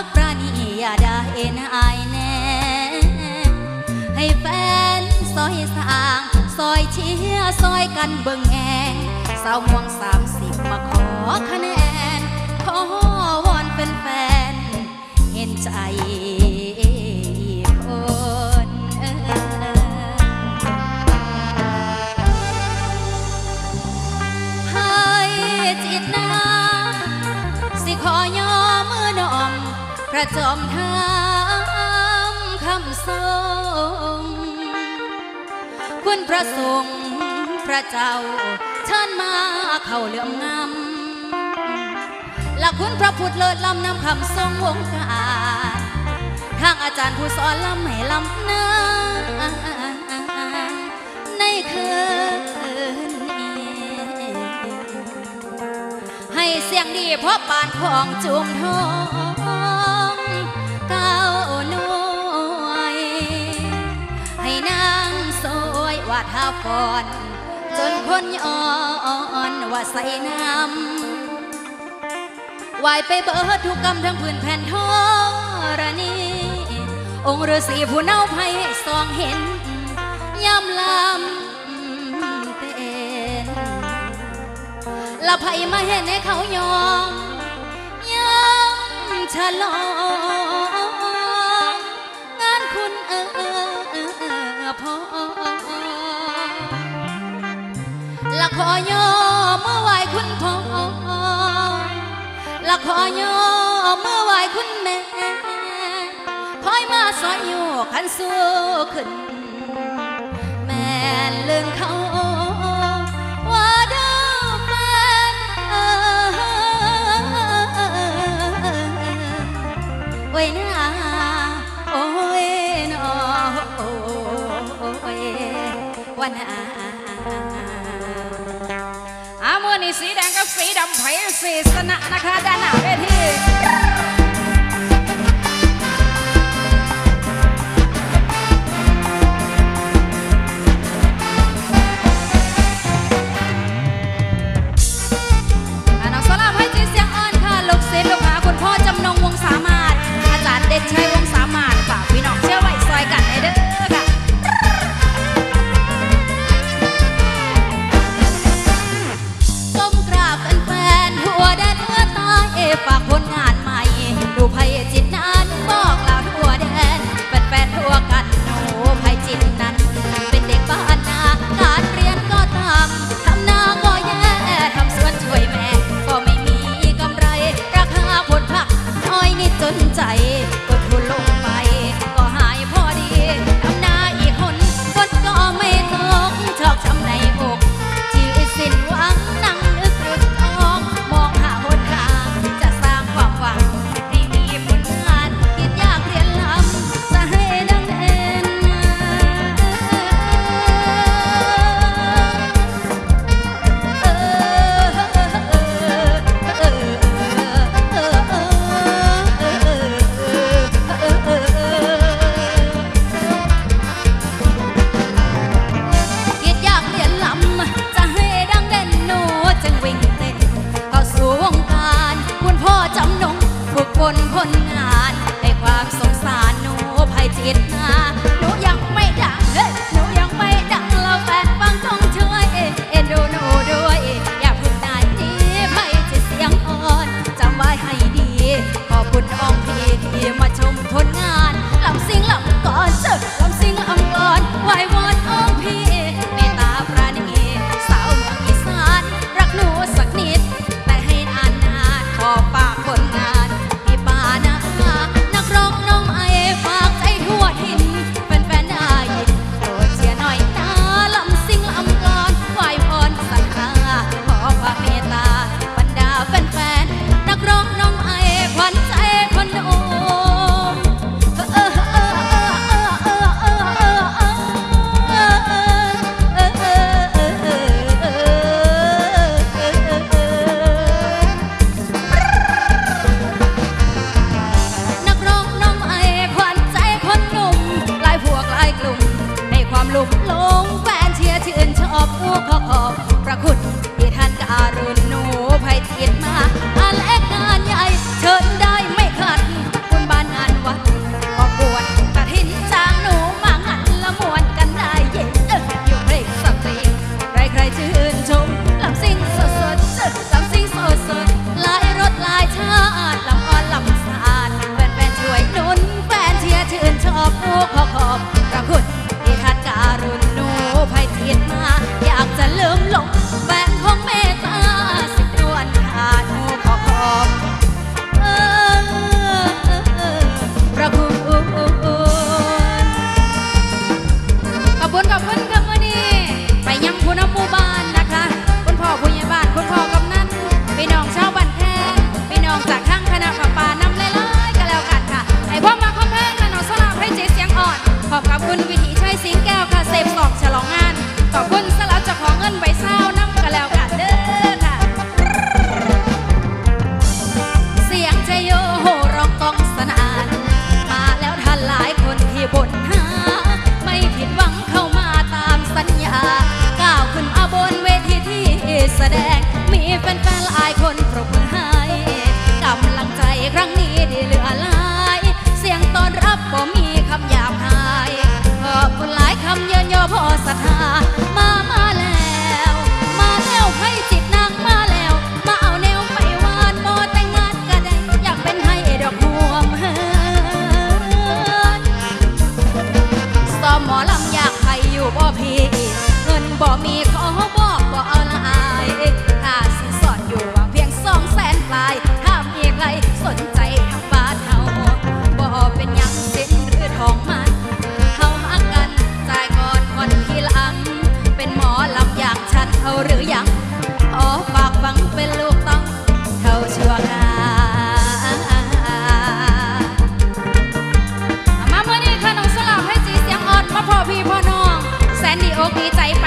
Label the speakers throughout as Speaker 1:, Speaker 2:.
Speaker 1: ักประนีอย่าได้เอ็นอายแน่ ให้แฟนซอยสางซอยเชียซอยกันเบิ่งแงงสาวม่วงสามสิบมาขอคะแนน ขอวอนเป็นแฟน เห็นใจคนให้จิตนาสิขอยอ พระจอมทามคำทรงคุณพระสงฆ์พระเจ้าเชิญมาเข้าเหลื่อมงำหลักคุณพระพุทธเลิศลำนำคำทรงวงการทางอาจารย์ผู้สอนลำให้ล้ำน้าในคืนให้เสียงดีเพราะปานของจุมทอง ถาฟอนจนคนอ่อนว่าใส่น้ำวายไปเบิดทุกกรรมทั้งพื้นแผ่นทอรณีองค์ฤาษีผู้เน่าภัยสองเห็นย่ำลำเต็นละภัยมาเห็นให้เขายอมยังฉลอง ขอย่อมื่อไหวคุณพ่อละขอย่อมื่อไหวคุณแม่คอยมาสอยอยู่ขันสู้ขึ้น แม่เลื่องเขา สีแดงกับสีดำไผ่สีสนะนะคะด้านหน้าเวที ขอบคุณวิถีชัยสิงแก้วค่ะเซฟกอกฉลองงาน ขอบคุณสลับจากของเงินไว้ศร้า โช
Speaker 2: คดีใจไป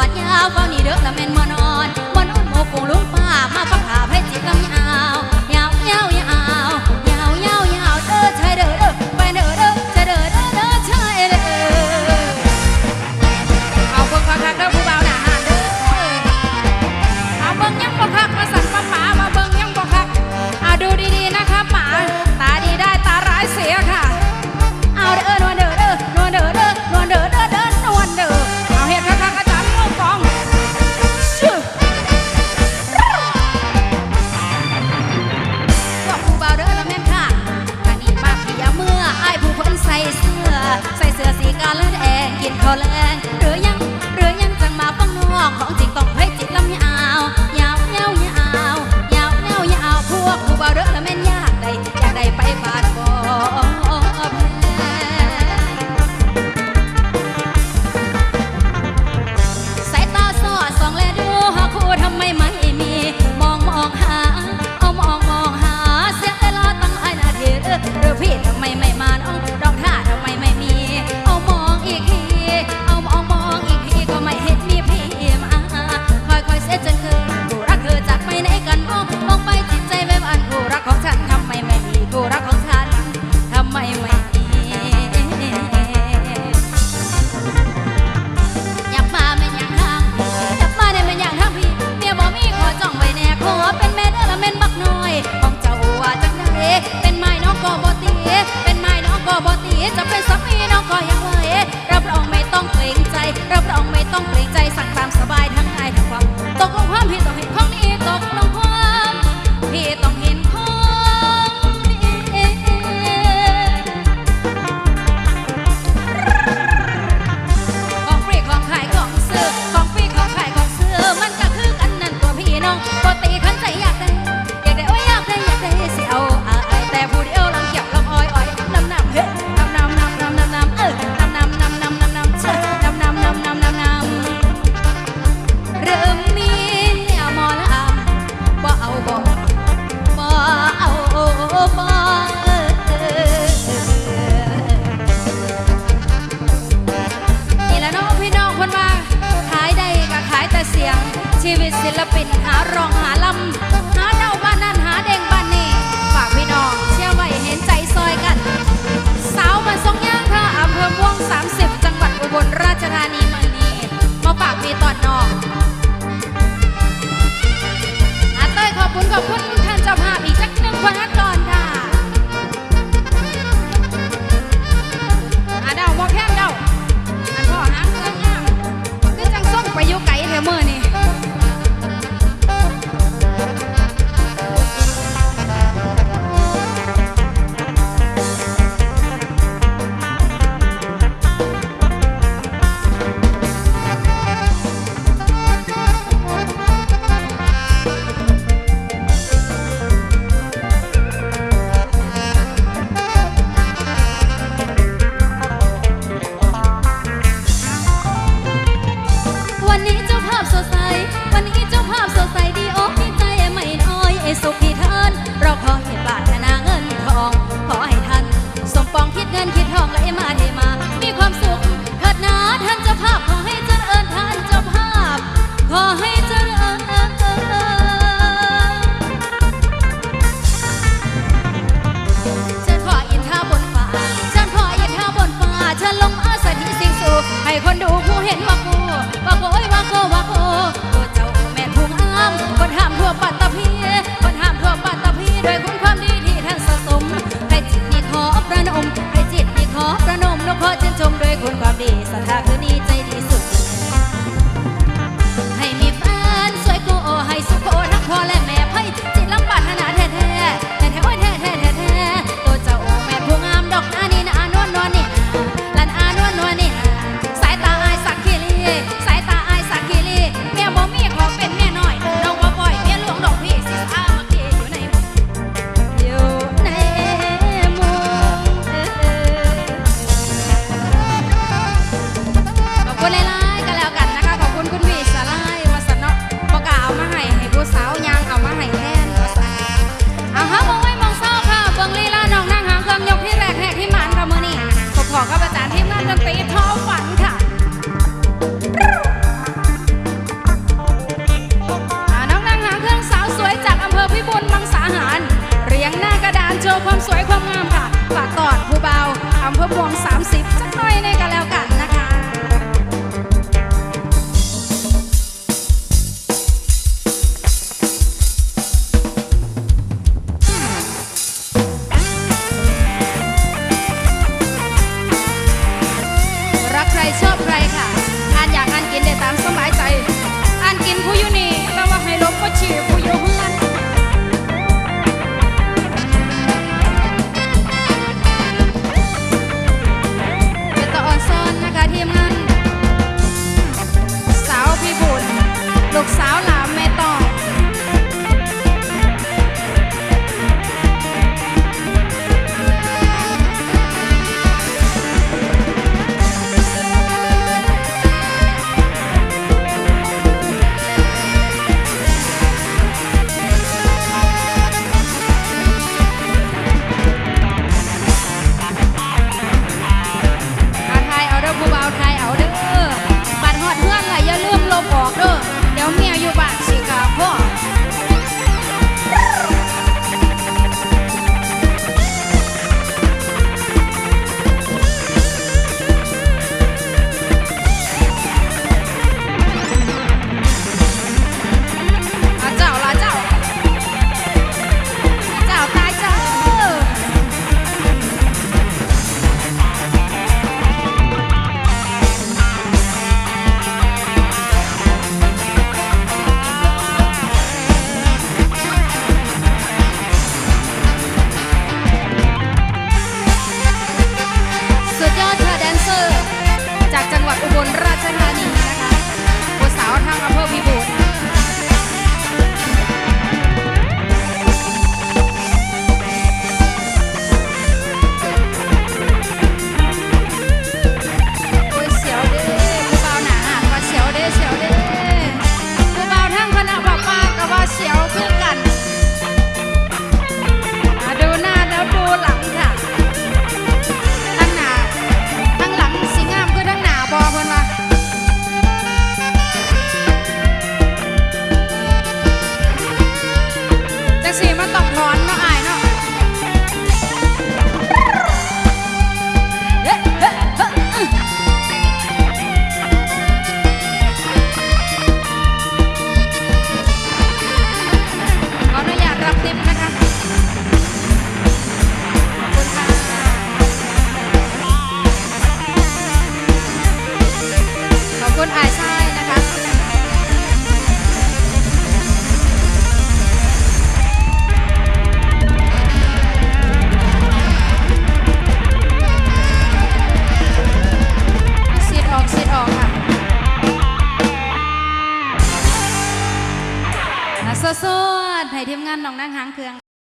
Speaker 2: อดยาวเฝ้านี่เด้
Speaker 1: อละแม่น อแรง องหาลำหาเจ้า
Speaker 2: บ้านนั่นหาเด้งบ้านนี่ฝากพี่น้อ
Speaker 1: งเชื่อไว้
Speaker 2: เห็
Speaker 1: นใจซอยกัน สาวมาทรงย่างเธออำเภ
Speaker 2: อม่วง 30 จังหวัดอุบลราชธานีเมืองนี้มาฝากพี่ตอนน้องอาเต้ยขอบคุณขอบคุณท่านเจ้าภาพอีกสักหนึ่งคนก่อนค่ะอาเดาวบอกแค่เดาอันพ่อหางเงินย่างคือจังส่งไปอยู่ไก่เทเมื่อนี่ งามค่ะฝากตอดผู้เบาอำเภอพวง 30สักหน่อยในกันแล้วกัน กสาวหล